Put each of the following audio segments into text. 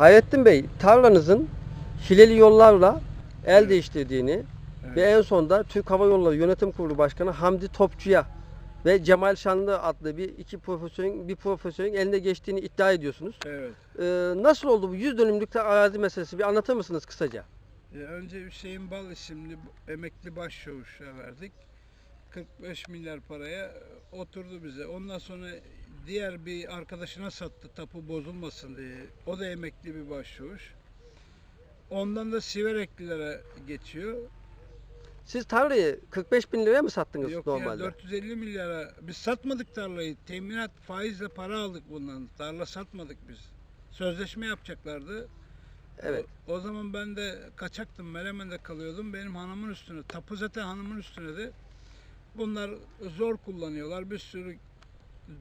Hayrettin Bey, tarlanızın hileli yollarla el Evet. değiştirdiğini Evet. ve en sonunda Türk Hava Yolları Yönetim Kurulu Başkanı Hamdi Topçu'ya ve Cemal Şanlı adlı bir iki profesörün bir profesörün eline geçtiğini iddia ediyorsunuz. Evet. Ee, nasıl oldu bu 100 dönümlük de arazi meselesi bir anlatır mısınız kısaca? E, önce Hüseyin Bal isimli emekli başçavuşa verdik. 45 milyar paraya oturdu bize. Ondan sonra diğer bir arkadaşına sattı tapu bozulmasın diye. O da emekli bir başçavuş. Ondan da Sivereklilere geçiyor. Siz tarlayı 45 bin liraya mı sattınız Yok normalde? 450 milyara. Biz satmadık tarlayı. Teminat faizle para aldık bundan. Tarla satmadık biz. Sözleşme yapacaklardı. Evet. O, o zaman ben de kaçaktım. Menemen'de kalıyordum. Benim hanımın üstüne. Tapu zaten hanımın üstüne de. Bunlar zor kullanıyorlar. Bir sürü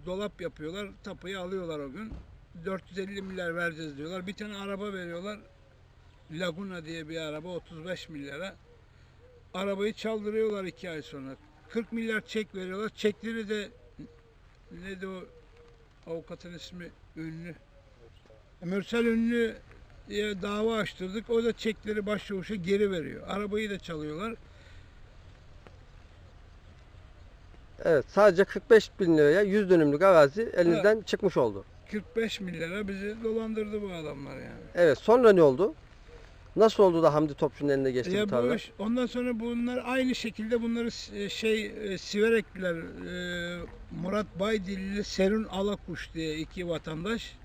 dolap yapıyorlar. Tapuyu alıyorlar o gün. 450 milyar vereceğiz diyorlar. Bir tane araba veriyorlar. Laguna diye bir araba 35 milyara. Arabayı çaldırıyorlar iki ay sonra. 40 milyar çek veriyorlar. Çekleri de neydi o avukatın ismi ünlü. Mürsel Ünlü dava açtırdık. O da çekleri başçavuşa geri veriyor. Arabayı da çalıyorlar. Evet, sadece 45 bin liraya 100 dönümlük arazi elinizden çıkmış oldu. 45 milyara bizi dolandırdı bu adamlar yani. Evet, sonra ne oldu? Nasıl oldu da Hamdi Topçu'nun eline geçti bu Ya bu tarla? iş- ondan sonra bunlar aynı şekilde bunları s- şey e, Siverekliler e, Murat Baydilli Serun Alakuş diye iki vatandaş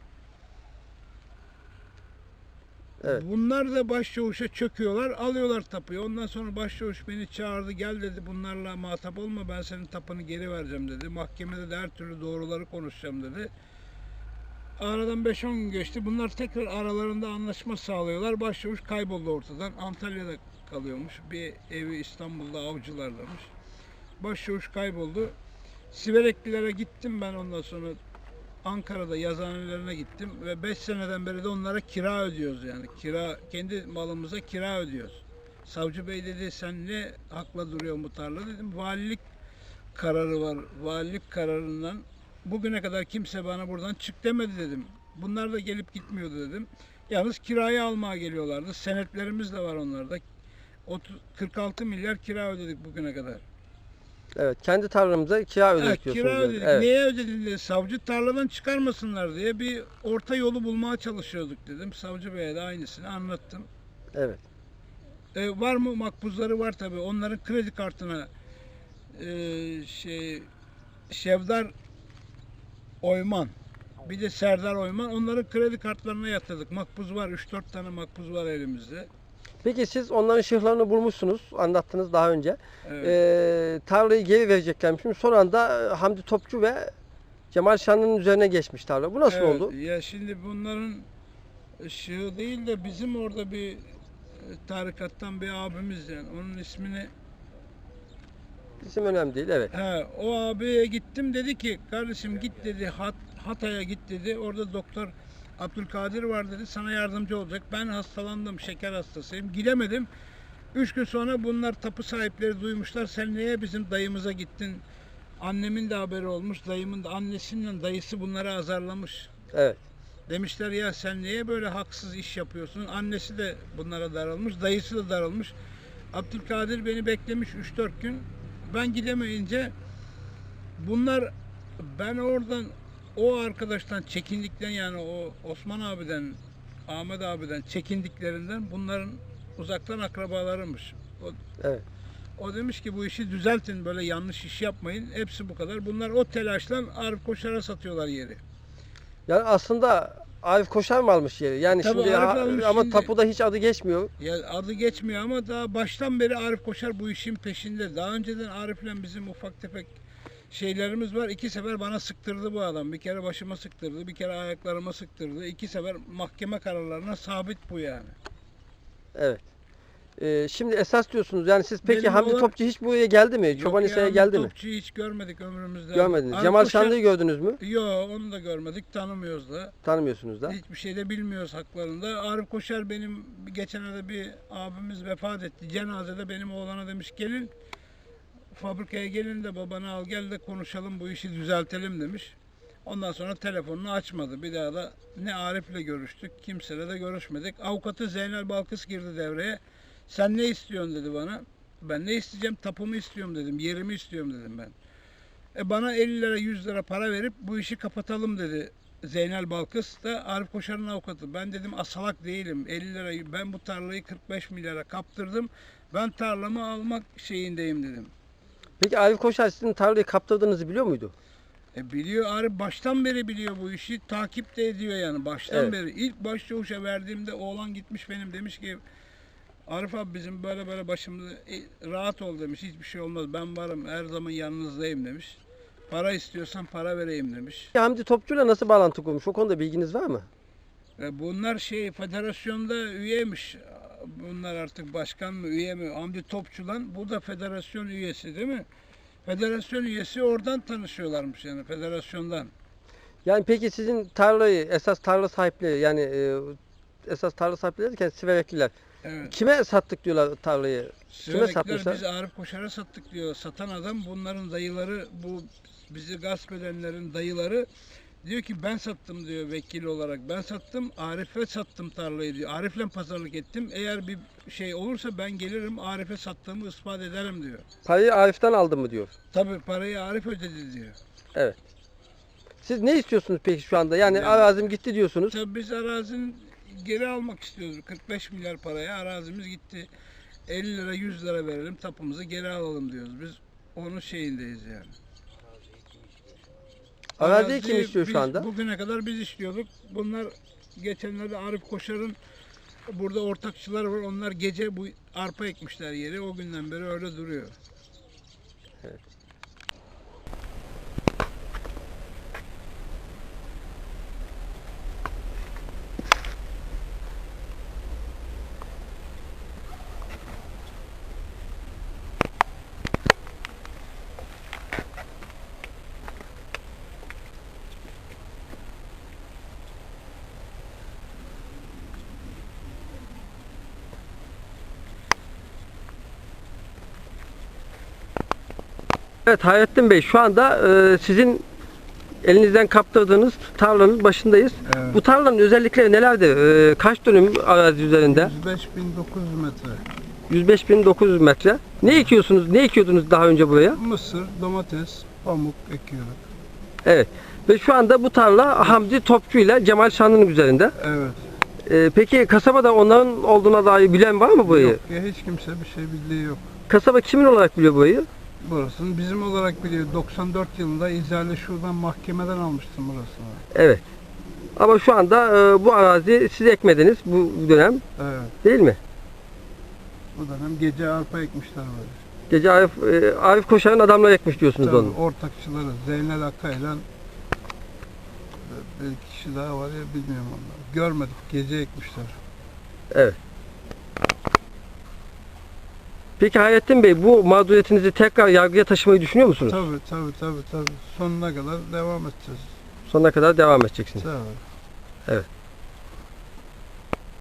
Evet. Bunlar da başçavuşa çöküyorlar, alıyorlar tapuyu. Ondan sonra başçavuş beni çağırdı, gel dedi bunlarla muhatap olma ben senin tapını geri vereceğim dedi. Mahkemede de her türlü doğruları konuşacağım dedi. Aradan 5-10 gün geçti. Bunlar tekrar aralarında anlaşma sağlıyorlar. Başçavuş kayboldu ortadan. Antalya'da kalıyormuş. Bir evi İstanbul'da avcılarlamış. Başçavuş kayboldu. Sivereklilere gittim ben ondan sonra Ankara'da yazıhanelerine gittim ve 5 seneden beri de onlara kira ödüyoruz yani. Kira kendi malımıza kira ödüyoruz. Savcı Bey dedi sen ne hakla duruyorsun bu tarla dedim. Valilik kararı var. Valilik kararından bugüne kadar kimse bana buradan çık demedi dedim. Bunlar da gelip gitmiyordu dedim. Yalnız kirayı almaya geliyorlardı. Senetlerimiz de var onlarda. 30, 46 milyar kira ödedik bugüne kadar. Evet, kendi tarlamıza kira ödedik diyorsunuz. kira yani. ödedik. Evet. Neye ödedin dedi. Savcı tarladan çıkarmasınlar diye bir orta yolu bulmaya çalışıyorduk dedim. Savcı Bey'e de aynısını anlattım. Evet. E, var mı makbuzları var tabi. Onların kredi kartına e, şey Şevdar Oyman bir de Serdar Oyman onların kredi kartlarına yatırdık. Makbuz var. 3-4 tane makbuz var elimizde. Peki siz onların şırlarını bulmuşsunuz, anlattınız daha önce. Evet. Ee, tarlayı geri vereceklermiş. Şimdi son anda e, Hamdi Topçu ve Cemal Şanlı'nın üzerine geçmiş tarla. Bu nasıl Evet, oldu? Ya şimdi bunların ışığı değil de bizim orada bir e, tarikattan bir abimiz yani. Onun ismini İsim önemli değil, evet. He, o abiye gittim dedi ki kardeşim git dedi Hat, Hatay'a git dedi. Orada doktor Abdülkadir var dedi sana yardımcı olacak. Ben hastalandım şeker hastasıyım. Gidemedim. Üç gün sonra bunlar tapu sahipleri duymuşlar. Sen niye bizim dayımıza gittin? Annemin de haberi olmuş. Dayımın da annesinin dayısı bunları azarlamış. Evet. Demişler ya sen niye böyle haksız iş yapıyorsun? Annesi de bunlara darılmış, dayısı da darılmış. Abdülkadir beni beklemiş 3-4 gün. Ben gidemeyince bunlar ben oradan o arkadaştan çekindikten yani o Osman abiden, Ahmet abiden çekindiklerinden bunların uzaktan akrabalarıymış. O, Evet. o demiş ki bu işi düzeltin böyle yanlış iş yapmayın. Hepsi bu kadar. Bunlar o telaşla Arif Koşar'a satıyorlar yeri. Yani aslında Arif Koşar mı almış yeri? Yani Tabii şimdi Arif almış ama şimdi. tapuda hiç adı geçmiyor. Ya adı geçmiyor ama daha baştan beri Arif Koşar bu işin peşinde. Daha önceden Arif'le bizim ufak tefek şeylerimiz var. İki sefer bana sıktırdı bu adam. Bir kere başıma sıktırdı, bir kere ayaklarıma sıktırdı. İki sefer mahkeme kararlarına sabit bu yani. Evet. Ee, şimdi esas diyorsunuz yani siz peki Benim Hamdi olan- Topçu hiç buraya geldi mi? Yok Çobanisa'ya ya, geldi mi? Topçuyu hiç görmedik ömrümüzde. Görmediniz. Cemal Koşar- Şanlı'yı gördünüz mü? Yok onu da görmedik. Tanımıyoruz da. Tanımıyorsunuz da. Hiçbir şey de bilmiyoruz haklarında. Arif Koşar benim geçenlerde bir abimiz vefat etti. Cenazede benim oğlana demiş gelin fabrikaya gelin de babanı al gel de konuşalım bu işi düzeltelim demiş. Ondan sonra telefonunu açmadı. Bir daha da ne Arif'le görüştük, kimseyle de görüşmedik. Avukatı Zeynel Balkız girdi devreye. Sen ne istiyorsun dedi bana. Ben ne isteyeceğim? Tapumu istiyorum dedim. Yerimi istiyorum dedim ben. E bana 50 lira 100 lira para verip bu işi kapatalım dedi Zeynel Balkız da Arif Koşar'ın avukatı. Ben dedim asalak değilim. 50 lirayı ben bu tarlayı 45 milyara kaptırdım. Ben tarlamı almak şeyindeyim dedim. Peki Arif Koşar sizin tarlayı kaptırdığınızı biliyor muydu? E biliyor Arif baştan beri biliyor bu işi. Takip de ediyor yani baştan Evet. beri. İlk başçavuşa verdiğimde oğlan gitmiş benim demiş ki Arif abi bizim böyle böyle başımızda e, rahat ol demiş. Hiçbir şey olmaz. Ben varım. Her zaman yanınızdayım demiş. Para istiyorsan para vereyim demiş. Hamdi Topçu'yla nasıl bağlantı kurmuş? O konuda bilginiz var mı? E bunlar şey federasyonda üyeymiş. Bunlar artık başkan mı üye mi? Hamdi Topçulan bu da federasyon üyesi değil mi? Federasyon üyesi oradan tanışıyorlarmış yani federasyondan. Yani peki sizin tarlayı, esas tarla sahipleri yani e, esas tarla sahipleri derken Siverekliler. Evet. Kime sattık diyorlar tarlayı? Satmışlar? biz Arif Koşar'a sattık diyor. Satan adam bunların dayıları bu bizi gasp edenlerin dayıları diyor ki ben sattım diyor vekil olarak. Ben sattım Arif'e sattım tarlayı diyor. Arif'le pazarlık ettim. Eğer bir şey olursa ben gelirim Arif'e sattığımı ispat ederim diyor. Parayı Arif'ten aldı mı diyor. Tabii parayı Arif ödedi diyor. Siz ne istiyorsunuz peki şu anda? Yani Yani- arazim gitti diyorsunuz. Tabii biz arazinin geri almak istiyoruz. 45 milyar paraya arazimiz gitti. 50 lira 100 lira verelim tapumuzu geri alalım diyoruz. Biz onun şeyindeyiz yani. Araziyi kim istiyor biz şu anda? Bugüne kadar biz istiyorduk. Bunlar geçenlerde Arif Koşar'ın burada ortakçılar var. Onlar gece bu arpa ekmişler yeri. O günden beri öyle duruyor. Evet Hayrettin Bey şu anda e, sizin elinizden kaptırdığınız tarlanın başındayız. Evet. Bu tarlanın özellikleri nelerdir? E, kaç dönüm arazi üzerinde? 105.900 metre. 105.900 metre. Ne ekiyorsunuz? Ne ekiyordunuz daha önce buraya? Mısır, domates, pamuk ekiyorduk. Evet. Ve şu anda bu tarla Hamdi Topçu ile Cemal Şanlı'nın üzerinde. Evet. E, peki kasabada onların olduğuna dair bilen var mı burayı? Yok ya hiç kimse bir şey bildiği yok. Kasaba kimin olarak biliyor burayı? Burasını bizim olarak biliyor. 94 yılında İzale şuradan mahkemeden almıştım burasını. Evet. Ama şu anda e, bu arazi siz ekmediniz bu dönem Evet. değil mi? Bu dönem gece arpa ekmişler böyle. Gece Arif, e, Arif Koşar'ın adamları ekmiş diyorsunuz Tabii, onu. ortakçıları Zeynel Akay'la bir kişi daha var ya bilmiyorum onları. Görmedik. Gece ekmişler. Peki Hayrettin Bey bu mağduriyetinizi tekrar yargıya taşımayı düşünüyor musunuz? Tabii tabii tabii tabii. Sonuna kadar devam edeceğiz. Sonuna kadar devam edeceksiniz. Tabii. Evet.